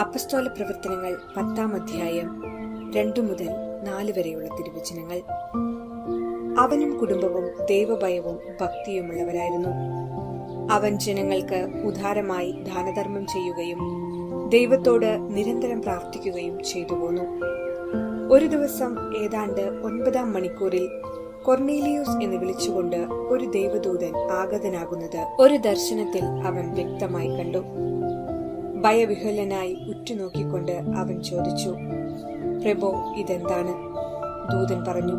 അപ്പസ്തോല പ്രവർത്തനങ്ങൾ പത്താം അധ്യായം രണ്ടു മുതൽ നാല് വരെയുള്ള തിരുവചനങ്ങൾ. അവനും കുടുംബവും ദൈവഭയവും ഭക്തിയുമുള്ളവരായിരുന്നു. അവൻ ജനങ്ങൾക്ക് ഉദാരമായി ദാനധർമ്മം ചെയ്യുകയും ദൈവത്തോട് നിരന്തരം പ്രാർത്ഥിക്കുകയും ചെയ്തു പോന്നു. ഒരു ദിവസം ഏതാണ്ട് ഒൻപതാം മണിക്കൂറിൽ കൊർണീലിയോസ് എന്ന് വിളിച്ചുകൊണ്ട് ഒരു ദൈവദൂതൻ ആഗതനാകുന്നത് ഒരു ദർശനത്തിൽ അവൻ വ്യക്തമായി കണ്ടു. ഭയവിഹ്വലനായി ഉറ്റുനോക്കിക്കൊണ്ട് അവൻ ചോദിച്ചു പ്രഭോ ഇതെന്താണ്? ദൂതൻ പറഞ്ഞു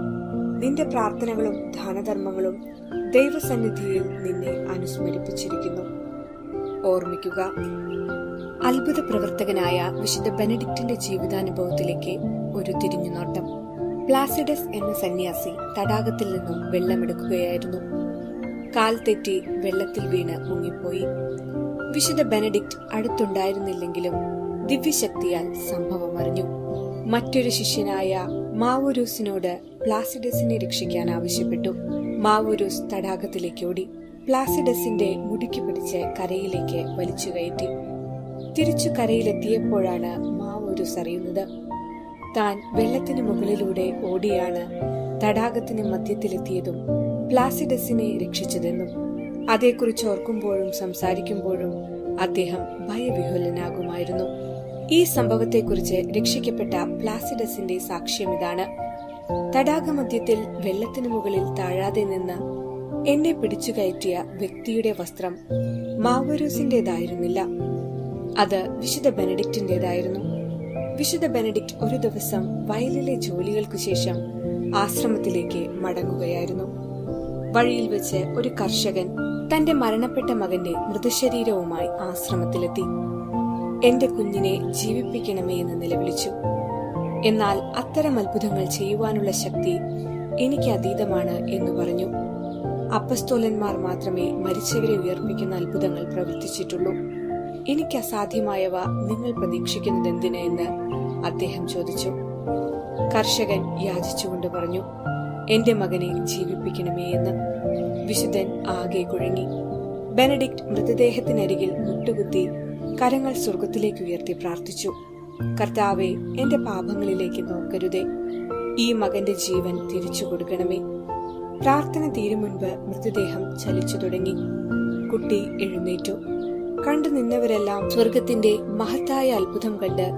നിന്റെ പ്രാർത്ഥനകളും ദാനധർമ്മങ്ങളും ദൈവസന്നിധിയിൽ നിന്നെ അനുസ്മരിപ്പിച്ചിരിക്കുന്നു. ഓർമ്മിക്കുക അത്ഭുത പ്രവർത്തകനായ വിശുദ്ധ ബെനഡിക്റ്റിന്റെ ജീവിതാനുഭവത്തിലേക്ക് ഒരു തിരിഞ്ഞുനോട്ടം. പ്ലാസിഡസ് എന്ന സന്യാസി തടാകത്തിൽ നിന്നും വെള്ളമെടുക്കുകയായിരുന്നു. കാൽ തെറ്റി വെള്ളത്തിൽ വീണ് മുങ്ങിപ്പോയി. വിശുദ്ധ ബെനഡിക്ട് അടുത്തുണ്ടായിരുന്നില്ലെങ്കിലും ദിവ്യശക്തിയാൽ സംഭവം അറിഞ്ഞു. മറ്റൊരു ശിഷ്യനായ മാവൂരൂസിനോട് പ്ലാസിഡസിനെ രക്ഷിക്കാൻ ആവശ്യപ്പെട്ടു. മാവൂരൂസ് തടാകത്തിലേക്ക് ഓടി. പ്ലാസിഡസിന്റെ മുടുക്കി പിടിച്ച് കരയിലേക്ക് വലിച്ചു കയറ്റി. തിരിച്ചു കരയിലെത്തിയപ്പോഴാണ് മാവൂരൂസ് അറിയുന്നത്. താൻ വെള്ളത്തിന് മുകളിലൂടെ ഓടിയാണ് തടാകത്തിന് മധ്യത്തിലെത്തിയതും പ്ലാസിഡസിനെ രക്ഷിച്ചതെന്നും അതേക്കുറിച്ച് ഓർക്കുമ്പോഴും സംസാരിക്കുമ്പോഴും അദ്ദേഹം ഭയവിഹുലനാകുമായിരുന്നു ഈ സംഭവത്തെക്കുറിച്ച് രക്ഷിക്കപ്പെട്ട പ്ലാസിഡസിന്റെ സാക്ഷ്യം ഇതാണ്. തടാകമധ്യത്തിൽ വെള്ളത്തിനു മുകളിൽ താഴാതെ നിന്ന് എന്നെ പിടിച്ചു കയറ്റിയ വ്യക്തിയുടെ വസ്ത്രം മാവരൂസിന്റേതായിരുന്നില്ല അത് വിശുദ്ധ ബെനഡിക്റ്റിന്റേതായിരുന്നു. വിശുദ്ധ ബെനഡിക്റ്റ് ഒരു ദിവസം വയലിലെ ജോലികൾക്കു ശേഷം ആശ്രമത്തിലേക്ക് മടങ്ങുകയായിരുന്നു. വഴിയിൽ വെച്ച് ഒരു കർഷകൻ തന്റെ മരണപ്പെട്ട മകന്റെ മൃതശരീരവുമായി ആശ്രമത്തിലെത്തി. എന്റെ കുഞ്ഞിനെ ജീവിപ്പിക്കണമേ എന്ന് നിലവിളിച്ചു. എന്നാൽ അത്തരം അത്ഭുതങ്ങൾ ചെയ്യുവാനുള്ള ശക്തി എനിക്ക് അതീതമാണ് എന്ന് പറഞ്ഞു. അപ്പസ്തോലന്മാർ മാത്രമേ മരിച്ചവരെ ഉയർപ്പിക്കുന്ന അത്ഭുതങ്ങൾ പ്രവർത്തിച്ചിട്ടുള്ളൂ. എനിക്ക് അസാധ്യമായവ നിങ്ങൾ പ്രതീക്ഷിക്കുന്നത് എന്തിന് എന്ന് അദ്ദേഹം ചോദിച്ചു. കർഷകൻ യാചിച്ചുകൊണ്ട് പറഞ്ഞു. എന്റെ മകനെ ജീവിപ്പിക്കണമേ എന്ന് വിശുദ്ധൻ ആകെ കുഴങ്ങി. ബെനഡിക്ട് മൃതദേഹത്തിനരികിൽ മുട്ടുകുത്തി കരങ്ങൾ സ്വർഗത്തിലേക്ക് ഉയർത്തി പ്രാർത്ഥിച്ചു. കർത്താവെ എന്റെ പാപങ്ങളിലേക്ക് നോക്കരുതേ. ഈ മകന്റെ ജീവൻ തിരിച്ചു കൊടുക്കണമേ. പ്രാർത്ഥന തീരും മുൻപ് മൃതദേഹം ചലിച്ചു തുടങ്ങി. കുട്ടി എഴുന്നേറ്റു. കണ്ടു നിന്നവരെല്ലാം സ്വർഗത്തിന്റെ മഹത്തായ അത്ഭുതം കണ്ട്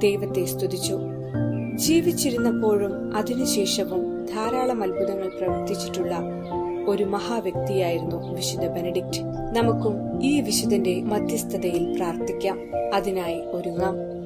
ദൈവത്തെ സ്തുതിച്ചു. ജീവിച്ചിരുന്നപ്പോഴും അതിനുശേഷവും ധാരാളം അത്ഭുതങ്ങൾ പ്രവർത്തിച്ചിട്ടുള്ള ഒരു മഹാവ്യക്തിയായിരുന്നു വിശുദ്ധ ബെനഡിക്റ്റ്. നമുക്കും ഈ വിശുദ്ധന്റെ മധ്യസ്ഥതയിൽ പ്രാർത്ഥിക്കാം. അതിനായി ഒരുങ്ങാം.